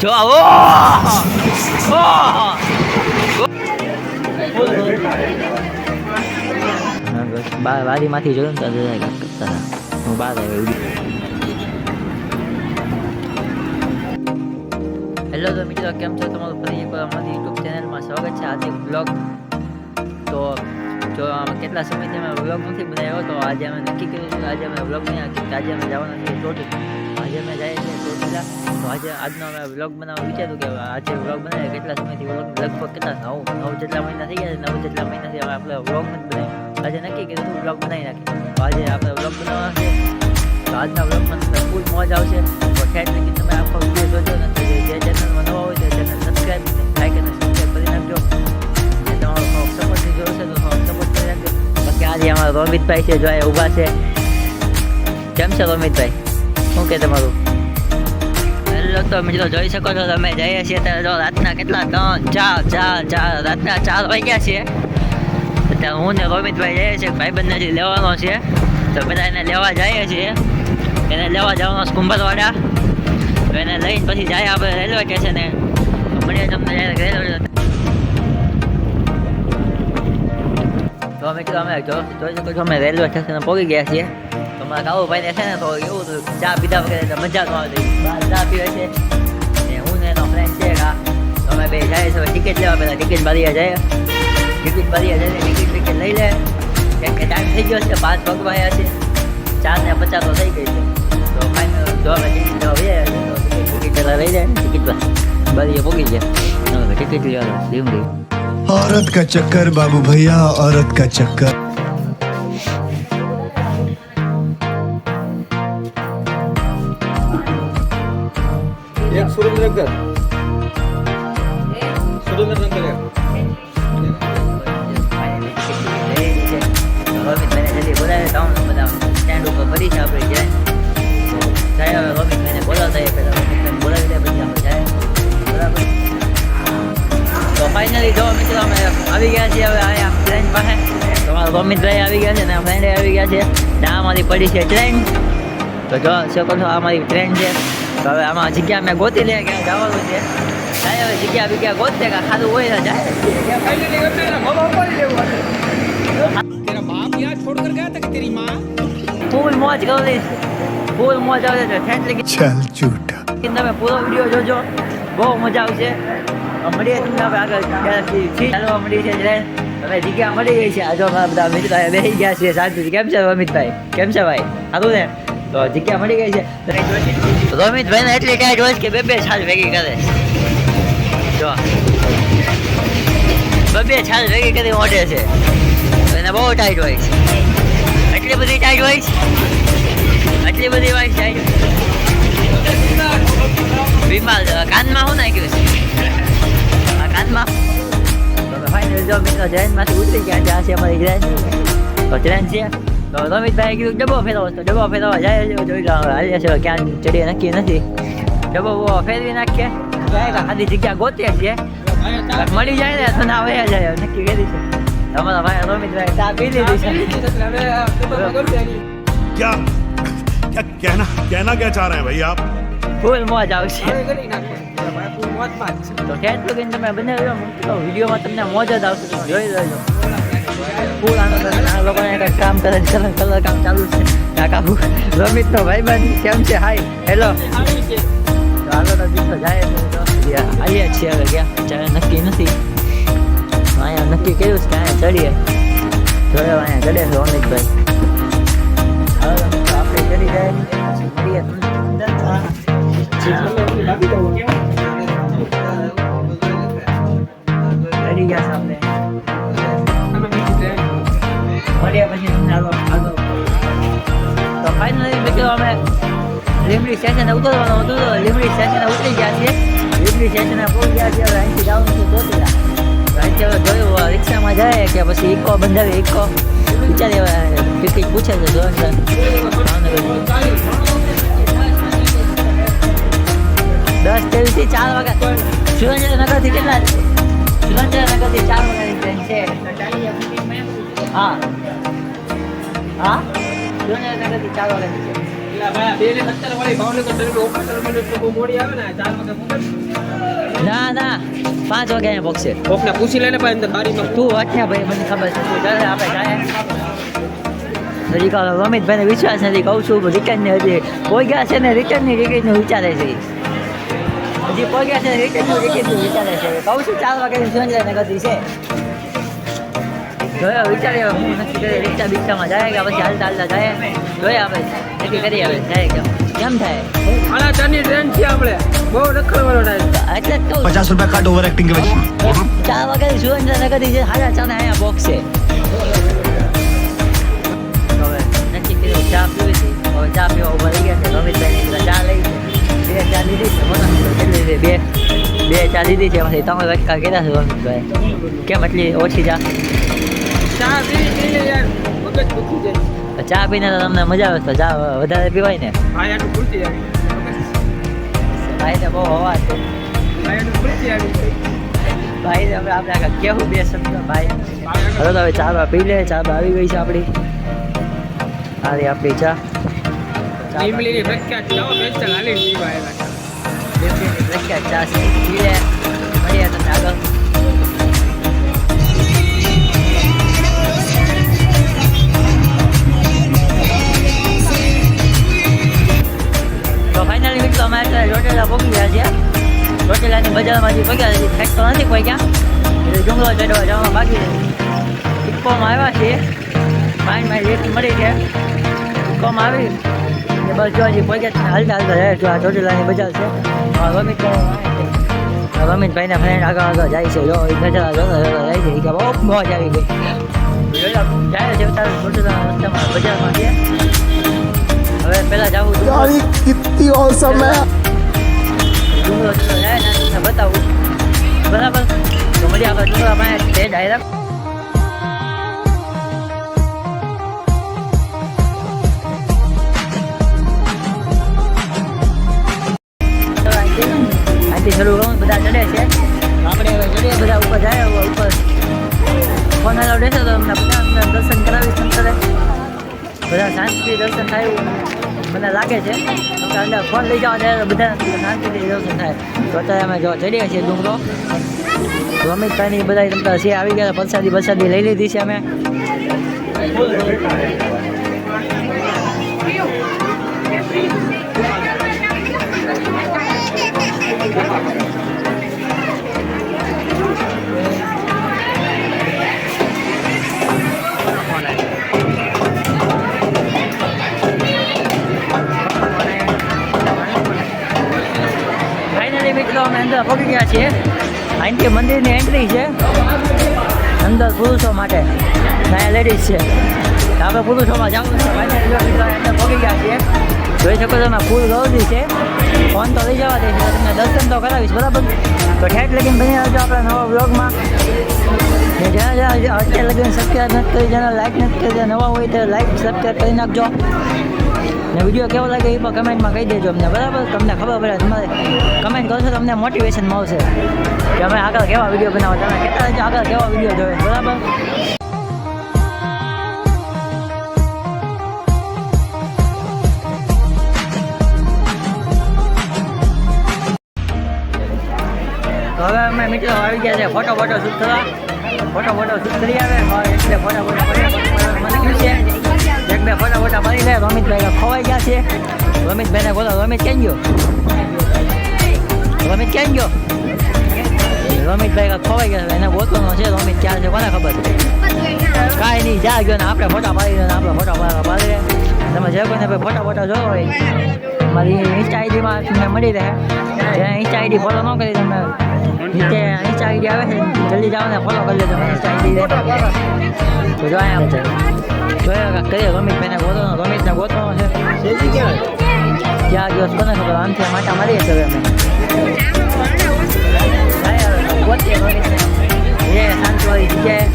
જો આવો બા વાડીમાંથી જોયું ને તો જરા કાંઈક કરતા હતા. હું બહાર આવ્યો હેલો તો મિત્રો, કેમ છો? તમારું ફરી એકવાર અમારી યુટ્યુબ ચેનલમાં સ્વાગત છે. આજે બ્લોગ તો જો કેટલા સમયથી અમે બ્લોગ નથી બનાવ્યો, તો આજે અમે નક્કી કર્યું છે આજે અમે બ્લોગ નહીં આજે અમે જવાના છીએ ચોટીલા. આજે અમે જઈએ ચોટીલા તો આજે આજનો અમે વ્લોગ બનાવવા વિચાર્યું કે આજે વ્લોગ બનાવીએ, કેટલા સમયથી વ્લોગ લગભગ કેટલા, નવ નવ જેટલા મહિના થઈ ગયા નવ જેટલા મહિનાથી હવે આપણે વ્લોગ નથી બનાવ્યો આજે નક્કી કીધું તું વ્લોગ બનાવી નાખીએ. તો આજે આપણે વ્લોગ બનાવવા છે તો આજના વ્લોગમાં તમને ફૂલ મોજ આવશે. તો ઠેઠ નક્કી તમે આખો વીડિયો જોજો ને જે ચેનલમાં નવા હોય તો ચેનલ સબસ્ક્રાઈબ લાઈક અને સબસ્ક્રાઈબ કરી નાખજો. જે તમારો સપોર્ટની જરૂર છે તો સપોર્ટ કરી નાખજો. બાકી આજે અમારા રોમિતભાઈ છે, જો ઊભા છે. કેમ છે રોમિતભાઈ? શું કે તમારું? હેલો તો મિત્રો જોઈ શકો છો તમે, જઈએ છીએ ત્યારે જો રાતના કેટલા ત્રણ, ચાર ચાર ચાર, રાતના ચાર વાગ્યા છે. અત્યારે હું ને રોમિતભાઈ જઈએ છીએ, ભાઈબંધને જે લેવાનો છે. તો બધા એને લેવા જઈએ છીએ. એને લેવા જવાનો કુંભરવાડા. તો એને લઈને પછી જાય આપણે રેલવે સ્ટેશને. મળીએ તમને રેલવે તો મિત્રો અમે જોઈ શકો છો અમે રેલવે સ્ટેશને પહોંચી ગયા છીએ. મારા કાબુભાઈને છે ને તો એવું હતું ચા પીધા વગર એટલે મજા ન આવે બહાર ચા પીવે છે ને હું ને એનો ફ્રેન્ડ છે કા તો અમે બે જાય છે ટિકિટ લેવા પહેલાં ટિકિટ ભરીએ જાય ટિકિટ ભરીએ જઈને ટિકિટ ટિકિટ લઈ લે કેમ કે ટાઈમ થઈ ગયો છે પાંચ ભગવાયા છે ચાર ને પચાસ તો થઈ ગઈ છે તો ફાઇનલ જો અમે ટિકિટ લેવા જઈએ તો ટિકિટ ટિકિટ પહેલાં લઈ જાય ટિકિટ ભરીએ પહોંચી ગયા હવે ટિકિટ લેવા લીમડી औरत का चक्कर बाबू भैया औरत का चक्कर સુરેન્દ્રનગર. સુરેન્દ્રનગર. રોબિત મને જલ્દી બધા સ્ટેન્ડ ઉપર ફરી છે જાય જાય હવે રોબિત બોલાવતા બોલાવી દે પછી આપણે જાય તો ફાઇનલી જો મિત્રો અમે આવી ગયા છીએ હવે અહીંયા ટ્રેન પાસે. તમારા ગોમિતભાઈ આવી ગયા છે ને ફ્રેન્ડે આવી ગયા છે. ત્યાં અમારી પડી છે ટ્રેન તો જો શકો છો આ મારી ટ્રેન છે. तो हम जिज्ञा में गोती ले गया जाओ मुझे चाहे वो जिज्ञा भी क्या गोते का खाद वो ही जाए तेरा बाप यार छोड़ कर गया था कि तेरी माँ? फूल मौज कर दी फूल मौज आ जाए फैंट लेके चल चूट किंतु मैं पूरा वीडियो जो जो वो मज़ा उसे अमरी है तुमने भाग गया था कि ठीक चलो अमरी से जाए અમે જીગ્યા મળી ગઈ છે. આજો અમારા બધા અમિત ભાઈ બે ગયા છે. સાચું કેમ છે અમિત ભાઈ કેમ છે ભાઈ? સારું ને? તો જગ્યા મળી ગઈ છે. રોમિતભાઈ ને એટલી ટાઈટ હોય કે બે બે છાલ ભેગી કરે. જો. બે બે છાલ ભેગી કરી ઓઢે છે. એને બહુ ટાઈટ હોય છે. એટલી બધી ટાઈટ હોય છે? એટલી બધી હોય છે બીમાર કાનમાં શું નાખ્યું છે? કાનમાં? ફાઇનલ જો મિત્રો ટ્રેનમાંથી ઉતરી ગયા ત્યાં છે અમારી ટ્રેન તો ટ્રેન છે. તો રમિતભાઈ કીધું ડબ્બો ફેરવો તો ડબ્બો ફેરવવા જાય છે જોઈ લો હવે હાલીએ છે ક્યાં ચડીએ નક્કી નથી ડબ્બો બબ્બો ફેરવી નાખીએ જાય કે ખાલી જગ્યા ગોતીએ છીએ કાંઈક મળી જાય ને તો ના વયા જાય હવે નક્કી કરી છે તમારા ભાઈ રમિતભાઈ ચા પી લીધી છે क्या क्या कहना कहना क्या चाह रहे हैं भाई आप ફૂલ મોજ આવશે તો ઠેઠ લગીને તમે બનાવ્યો તો વિડીયોમાં તમને મોજ જ આવશે તમે જોઈ લેજો ફૂલ આનંદ આવે. આ લોકોને કંઈક કામ કરે છે કલર કલર કામ ચાલુ છે કાકા રમિત નો ભાઈબંધ કેમ છે હાય હેલો તો હાલો તો દીકરો જાય તો તો આવીએ છીએ હવે ગયા ચાલે નક્કી નથી અહીંયા નક્કી કર્યું છે કે અહીંયા ચડીએ જોયો અહીંયા ચડે છે અમિતભાઈ હવે તો મિત્રો આપણે ચડી જાય પછી મળીએ તમને ચડી ગયા છે આપણે મળીએ પછી તમને આગળ આગળ તો ફાઇનલી મિત્રો અમે લીમડી સ્ટેશને ઉતરવાનું હતું તો લીમડી સ્ટેશને ઉતરી ગયા છીએ. લીમડી સ્ટેશને પહોંચી ગયા છીએ અહીંથી જવાનું છે ચોટીલા. અહીંથી હવે જોયું રિક્ષામાં જાય કે પછી ઇકો બંધાવી, ઇકો? વિચારી હવે ટિકિટ પૂછે છે દસ ત્રેવીસથી ચાર વાગ્યા સુરેન્દ્રનગરથી કેટલા? સુરેન્દ્રનગરથી ચાર ટ્રેન છે. હા. હા? ને ને ના ના પાંચ વાગે અહીંયા પહોંચશે કોકને પૂછી લેને ભાઈ અંદર બારીમાં. તું અઠ્યા ભાઈ મને ખબર છે. તું ચાલે આપણે જાય હજી કાલ રમિતભાઈને વિશ્વાસ નથી કહું છું રિટર્નની હજી કોઈ ગયા છે ને રિટર્નની ટિકિટનું વિચારે છે. હજી કોઈ ગયા છે રિટર્નનું ટિકિટનું વિચારે છે. કહું છું ચાર વાગે સુરેન્દ્રનગર છે. જોયા વિચારીએ નક્કી રિક્ષા બિક્ષામાં જાય કે પછી હાલતા હાલતા જાય. જોયા ભાઈ નક્કી કરીએ હવે જાય કેમ કેમ થાય? આલા ચાની આપણે. બહુ રખડવાનો એટલે તો. પચાસ રૂપિયા કાઢ ઓવર એક્ટિંગ કે પછી ચા વગર અહીંયા બોક્સ છે. હવે નક્કી કર્યું ચા પીવી ચા પીવા ઊભા રહી છે. ચા લઈ બે ચાલી દીધી છે બે. બે ચા લીધી છે. તમે વટકા કર્યા છે રમેશભાઈ. કેમ એટલી ઓછી ચા? ચા પીને યાર. મગજ દુખી જાય. તો ચા પીને તો તમને મજા આવે તો ચા વધારે પીવાય ને. હા યાર ભૂલતી આવી ભાઈ ને બહુ હવા છે. આવી ભાઈ ને આપણે આપણે આગળ કેવું બે શબ્દ ભાઈ. હવે તો હવે ચા પી લે ચા બા આવી ગઈ છે આપણી. સારી આપણી ચા. પ્રખ્યાત હાલી પ્રખ્યાત ચા છે. પી લે. મળીએ તમને આગળ. ફાઇનલી મિત્રો અમે અત્યારે ચોટીલા પહોંચી ગયા છીએ ચોટીલાની બજારમાંથી પગ્યા છે ફેક તો નથી કોઈ ક્યાં એટલે જુંગલો ચડવા જવામાં બાકી છે. ઇકોમાં આવ્યા છીએ. પાણીમાં રેતી મળી છે. ઇકોમાં આવી. ને બસ જો હજી છે. ને હાલતા હાલતા જાય જો આ ચોટીલાની બજાર છે. રમિત રમિતભાઈના ફ્રેન્ડ આગળ આગળ જાય છે. જો, એ જોતા જાય છે. કે બહુ મોજ આવી ગઈ. જાય છે અત્યારે ચોટીલાના રસ્તામાં બજારમાં ગયા હવે પહેલાં જવું यार ये कितनी औसम है ડુંગરો ચડવા જાય ને તમને બતાવું બરાબર તો મળીએ આપણે ડુંગરા પાસે તે ડાયરેક્ટ અહીંથી શરૂ કરું બધા ચડે છે આપણે હવે ચડીએ બધા ઉપર જાય હવે ઉપર ફોન હાલો રહેશે તો અમને બધા અમને દર્શન કરાવી સંતરે બધા શાંતિથી દર્શન થાય એવું મને લાગે છે. અંદર ફોન લઈ જવા જાય બધા શાંતિથી દર્શન થાય. તો અત્યારે અમે જો ચડીએ છીએ ડુંગરો. રમિતભાઈની બધા તમતા છે. આવી ગયા પ્રસાદી પ્રસાદી લઈ લીધી છે અમે. ગયા અહીંથી મંદિરની એન્ટ્રી છે. અંદર પુરુષો માટે અહીંયા લેડીઝ છે. આપણે પુરુષોમાં જવું છે પહોંચી ગયા છીએ. જોઈ શકો છો તમે ફૂલ ગૌરી છે. ફોન તો લઈ જવા દે છે. તમને દર્શન તો કરાવીશ, બરાબર? તો ઠેઠ લગીને બની આવજો આપણા નવા બ્લોગમાં જ્યાં જ્યાં અત્યારે લગીને સબસ્ક્રાઈબ નથી કરી, જેને લાઈક નથી કરી નવા હોય તો લાઈક સબસ્ક્રાઈબ કરી નાખજો. ને વીડિયો કેવો લાગે એ પણ કમેન્ટમાં કહી દેજો અમને. બરાબર? તમને ખબર પડે, તમારે કમેન્ટ કરશો તો અમને મોટિવેશન મળશે. કે અમે આગળ કેવા વીડિયો બનાવો? તમે કહેતા રહેજો આગળ કેવા વીડિયો જોવે? બરાબર? હવે અમે મિત્રો આવી ગયા છે ફોટો ફોટો શૂટ કરવા. ફોટો ફોટો શૂટ કરી આવે. એટલે ફોટો ફોટો મને કહ્યું છે બે ફોટા ફોટા ભરી લે, રમિતભાઈ ખોવાઈ ગયા છે. રમિતભાઈને બોલો રમિત ક્યાં ગયો? રમિત કેમ ગયો? રમિતભાઈ ખોવાઈ ગયા એને ગોતવાનો છે, રમિત ક્યાં છે કોને ખબર? કાંઈ નહીં જ્યાં ગયો ને આપણે ફોટા પાડી દો આપણે ફોટા પાડવા પાડી. તમે જે કોઈને ફોટા ફોટા જોવો હોય, મારી ઇન્સ્ટા આઈડીમાં તમને મળી રહે. ઇન્સ્ટા આઈડી ફોલો ન કરી તમે નીચે ઇન્સ્ટા આઈડી આવે છે, જલ્દી જાઓ ને ફોલો કરી લેજો ઇન્સ્ટા આઈડી તો જો છે જોયા કરીએ રમિતભાઈને ગોતવાનો રમિતને ગોતવાનો છે ક્યાં છે કોને ખબર આમથી આમ આટા મારીએ છીએ અમે એ શાંતિવાળી જગ્યાએ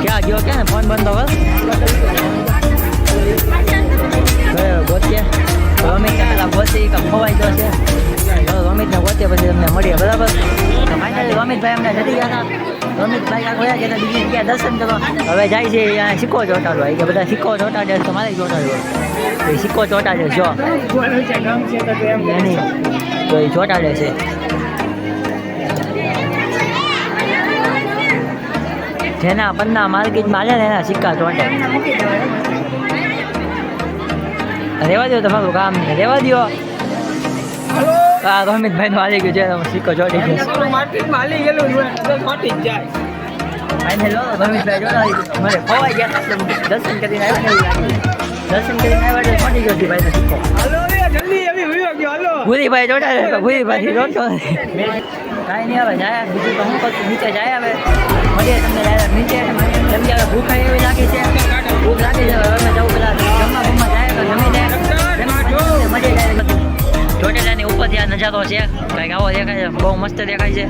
ક્યાં ગયો કે ને ફોન બંધ હવે ગોતીએ રમિતને પેલા ગોતી ખોવાઈ ગયો છે રમિતને ગોતીએ પછી તમને મળીએ બરાબર રોમિતભાઈ અમને જતી ગયા વયા ગયા હતા બીજી દર્શન કરવા. હવે જાય છે અહીંયા સિક્કો હોય કે બધા સિક્કો ચોટાડે તો મારે ચોટાડવો એ સિક્કો ચોટાડે જો. એની. ચોટાડે છે. જેના પન્ના માર્કેટમાં આવ્યા ને એના સિક્કા ચોટે. રેવા દો તમારું કામ રેવા દો હા રોમિતભાઈ નું આવી ગયું છે સિક્કો જોડી ગયો. હાલી ગયેલું ચોંટી જાય. ફાઇનલ લો રમેશભાઈ જોડાવી મને ખોવાઈ ગયા દર્શન કરીને આવ્યા ને એવું દર્શન કરીને આવ્યા એટલે પડી ગયો ભાઈ નો સિક્કો. હાલો જલ્દી એવી હુયો ગયો, હાલો. ભૂરીભાઈ જોડાવે તો ભૂરીભાઈ રોતો કાંઈ નહીં આવે જાય બીજું તો હું કશું નીચે જાય હવે. મળીએ તમને ડાયરેક્ટ નીચે. જેમ કે હવે ભૂખ એવી લાગે છે. ભૂખ લાગે છે હવે અમે જવું પેલા જમવા જમવા જાય તો જમી જાય મજા જાય આ નજારો છે. કંઈક આવો દેખાય છે, બહુ મસ્ત દેખાય છે.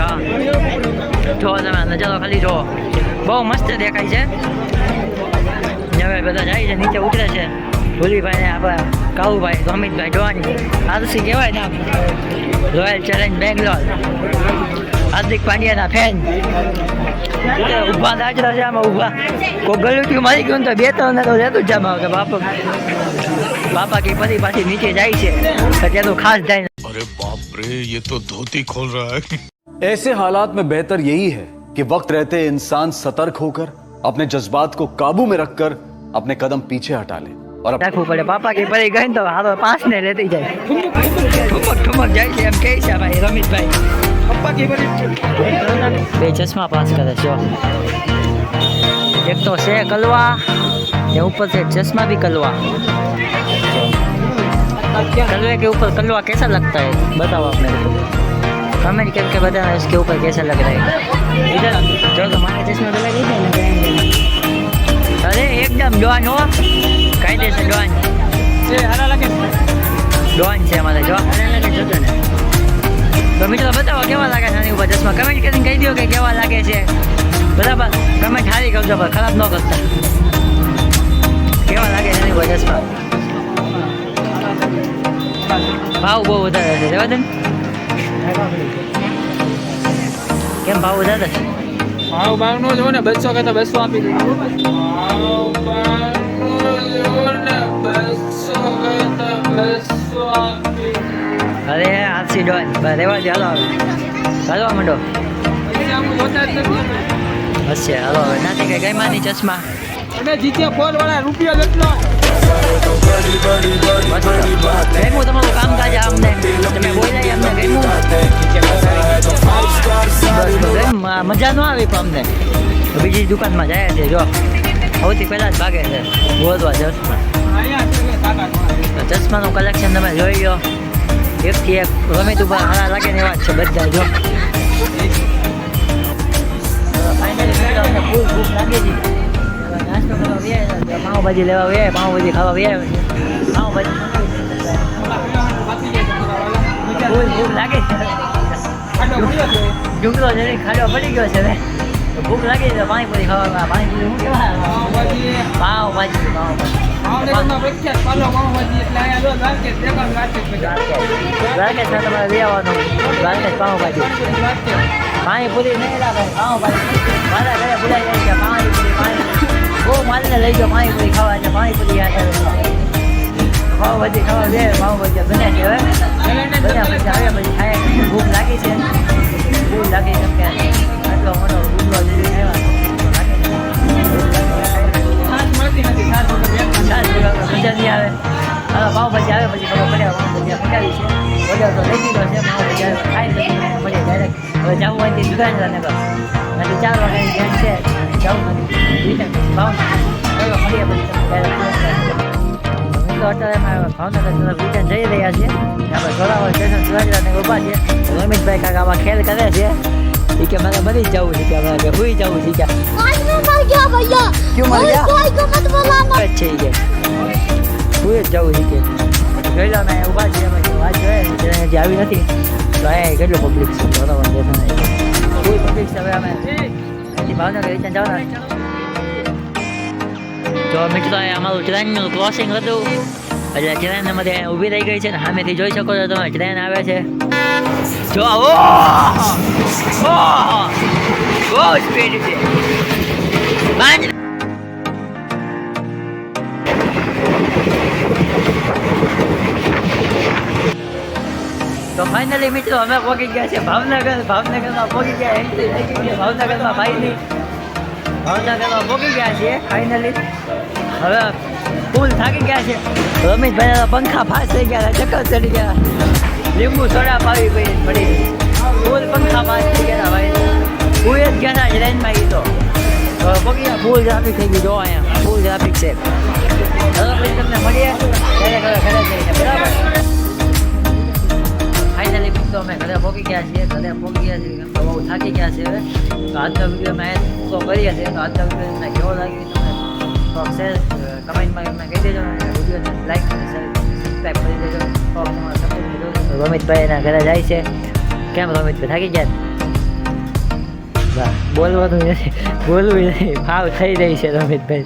હા જો, તમે નજારો ખાલી જુઓ. બહુ મસ્ત દેખાય છે. હવે બધા જાય છે, નીચે ઉતરે છે. ભૂલીભાઈ ને આપણા કાઉભાઈ ગમિતભાઈ જોવાની. આરસી કહેવાય નામ રોયલ ચેલેન્જ બેંગ્લોર હાર્દિક પાંડ્યાના ફેન ઊભા દાજરા છે, આમાં ઊભા. કોઈ ગલુટી મારી ગયું તો બે ત્રણ તો રહેતું જ જામાં કે બાપા. બાપા કે ફરી પાછી નીચે જાય છે તો ત્યાં તો ખાસ જાય अरे बाप रे ये तो धोती खोल रहा है ऐसे हालात में बेहतर यही है कि वक्त रहते इंसान सतर्क होकर अपने जज्बात को काबू में रखकर अपने कदम पीछे हटा ले और अपने રાખવું પડે બાપા કે ફરી ગઈ ને તો હારો પાંચ ને લેતી જાય ઠુમક ઠુમક જાય છે એમ કહે છે ભાઈ રમિતભાઈ પપ્પા કી બધી બે ચશ્મા પાસ કરે છે એક તો છે કલવા ને ऊपर से चश्मा भी कलवा कलवे के ऊपर कलवा कैसा लगता है बताओ आप मेरे को कमेंट करके बताना इसके ऊपर कैसा लग रहा है इधर जो तुम्हारे चश्मा तो लगे थे अरे एकदम डॉन हो કાયદેસર ડોન છે, હારા લાગે. ડોન છે અમારે જો તો મિત્રો બતાવો કેવા લાગે છે આની ઉપર ચશ્મા કમેન્ટ કરીને કહી દો કે કેવા લાગે છે બરાબર કમેન્ટ સારી કરજો પણ ખરાબ ન કરતા કેવા લાગે છે આની ઉપર ચશ્મા ભાવ બહુ વધારે છે રેવા દે ને. કેમ ભાવ વધારે છે ભાવ ભાવનો જો ને બસો કે તો બસો આપી દીધું ભાવ ભાવનો જો ને બસો કે તો બસો આપી દીધું. અરે આરસી ડોન બસ રેવા દે હાલો હવે હાલવા માંડો પછી આમ જોતા જ નથી અમે. હશે હાલો હવે નાથી કઈ ગઈ માની ચશ્મા અને જીત્યા ફોર વાળા રૂપિયો જેટલો મજા ન આવી પણ અમને બીજી દુકાનમાં જાય છે જો સૌથી પહેલા જ ભાગે છે બોલવા ચશ્મા ચશ્માનું કલેક્શન તમે જોઈ લો એકથી એક ગમે તું સારા લાગે ને એવા જ છે બધા જો ફાઇનલી ફૂલ ભૂખ લાગી છે પાઉંભાજી લેવા વ્યાય, પાઉંભાજી ખાવા વ્યાય પાઉંભાજી. ફૂલ ભૂખ લાગે પડ્યો છે. ખાડો પડી ગયો છે હવે ભૂખ લાગી તો પાણીપુરી ખાવા પાણીપુરી કહેવાય પાવભાજી પાઉંભાજી. પાણીપુરી નહીં લાગે, પાઉંભાજી મારા ઘરે ભૂલાઈ જાય છે, પાણીપુરી પાણી બહુ માલને લઈ જાઓ પાણીપુરી ખાવા એટલે પાણીપુરી આવે પાઉંભાજી ખાવા દે, પાઉંભાજી બને છે હવે બધા પછી આવ્યા પછી ખાય. ભૂખ લાગી છે. ભૂખ લાગી છે કે આટલો મોટો મજા નહીં આવે. હવે પાઉંભાજી આવે, પછી ખબર પડે પાઉંભાજી પકાવી છે. ઓર્ડર તો લઈ દીધો છે, પાઉંભાજી આવે, ખાઈ મળીએ ડાયરેક્ટ હવે જવું હોય તે દુકાન જવાને ભાવનગર તરફ રિટર્ન જઈ રહ્યા છીએ. આપણે જોરાવર સ્ટેશન સુરાજરાને ઊભા છે રમેશભાઈ કાકા આમાં ખેલ કરે છે. એ કે મને બધી જવું છે કે મને હુઈ જવું છે કે ક્યું મર ગયા? છે કે. હુઈ જવું છે કે. જોઈ લો ને ઊભા છીએ અમે વાત જોઈએ હજી આવી નથી. તો અહીંયા કેટલું પબ્લિક છે? જોરાવર સ્ટેશન હુઈ પબ્લિક છે હવે અમે. હજી ભાવનગર રિટર્ન જવાના. તો મિત્રો અમારું ટ્રેનનું ક્રોસિંગ હતું. એટલે ટ્રેન અમારે ઊભી રહી ગઈ છે ને સામેથી જોઈ શકો છો તમે, ટ્રેન આવે છે. જો ઓ સ્પીડ છે. તો ફાઇનલી મિત્રો અમે પહોંચી ગયા છે ભાવનગર. ભાવનગરમાં પહોંચી ગયા એન્ટ્રી થઈ ગઈ ભાવનગરમાં ભાઈની ભાવનગરમાં પહોંચી ગયા છીએ ફાઇનલી હવે ફૂલ થાકી ગયા છે. રમીશભાઈના પંખા ફાસ થઈ ગયા ચક્કર ચડી ગયા. લીંબુ સોડા પાવી પડી પડી. ફૂલ પંખા ફાસ થઈ ગયા ભાઈ. હું જ ગયા હતા ટ્રેનમાં એ તો. હવે પહોંચી ગયા ફૂલ ટ્રાફિક થઈ ગયું, જો અહીંયા. ફૂલ ટ્રાફિક છે. હવે પછી તમને મળીએ. ત્યારે ઘરે ઘરે જઈને. બરાબર? ફાઇનલી મિત્રો, અમે ઘરે પહોંચી ગયા છીએ. ઘરે પહોંચી ગયા છીએ. કેમ કે બહુ થાકી ગયા છે હવે. તો આજનો વીડિયો અમે પૂરો કરીએ છીએ. તો આજનો વીડિયો તમને કેવો લાગ્યો તમને? તો શેર કમેન્ટમાં એમને કહી દેજો અને વિડીયોને લાઈક અને સબસ્ક્રાઈબ કરી દેજો. રોમિતભાઈ એના ઘરે જાય છે. કેમ રોમિતભાઈ થાકી ગયા? બોલવાનું નથી. બોલવું નથી. ભાવ થઈ રહી છે રોમિતભાઈ